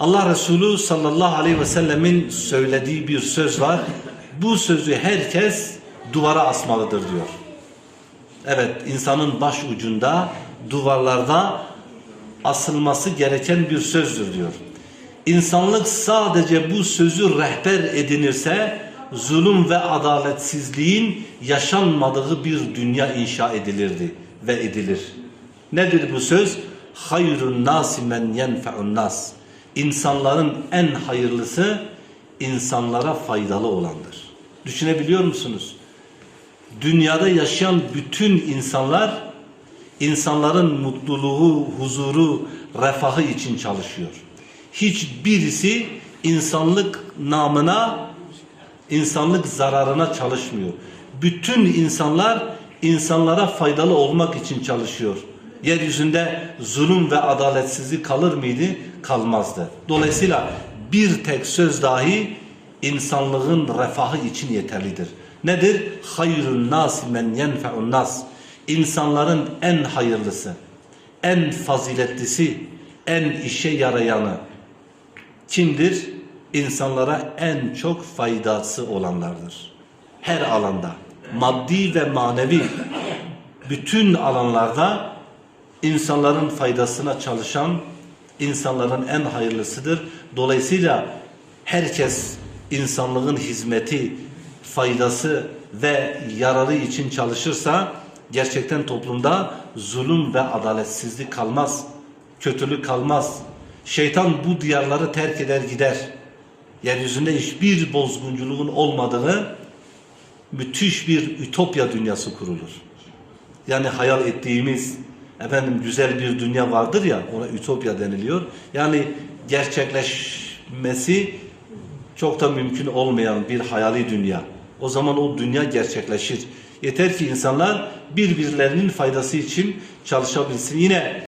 Allah Resulü sallallahu aleyhi ve sellemin söylediği bir söz var. Bu sözü herkes duvara asmalıdır diyor. Evet insanın baş ucunda duvarlarda asılması gereken bir sözdür diyor. İnsanlık sadece bu sözü rehber edinirse zulüm ve adaletsizliğin yaşanmadığı bir dünya inşa edilirdi ve edilir. Nedir bu söz? Hayrun nasi men yenfe'un nas. İnsanların en hayırlısı insanlara faydalı olandır. Düşünebiliyor musunuz? Dünyada yaşayan bütün insanlar insanların mutluluğu, huzuru, refahı için çalışıyor. Hiçbirisi insanlık namına, insanlık zararına çalışmıyor. Bütün insanlar insanlara faydalı olmak için çalışıyor. Yeryüzünde zulüm ve adaletsizlik kalır mıydı? Kalmazdı. Dolayısıyla bir tek söz dahi insanlığın refahı için yeterlidir. Nedir? Hayrun nas men yenfe'un nas. İnsanların en hayırlısı, en faziletlisi, en işe yarayanı kimdir? İnsanlara en çok faydası olanlardır. Her alanda, maddi ve manevi bütün alanlarda insanların faydasına çalışan insanların en hayırlısıdır. Dolayısıyla herkes insanlığın hizmeti, faydası ve yararı için çalışırsa gerçekten toplumda zulüm ve adaletsizlik kalmaz. Kötülük kalmaz. Şeytan bu diyarları terk eder gider. Yeryüzünde hiçbir bozgunculuğun olmadığı müthiş bir ütopya dünyası kurulur. Yani hayal ettiğimiz efendim güzel bir dünya vardır ya ona ütopya deniliyor. Yani gerçekleşmesi çok da mümkün olmayan bir hayali dünya. O zaman o dünya gerçekleşir. Yeter ki insanlar birbirlerinin faydası için çalışabilsin. Yine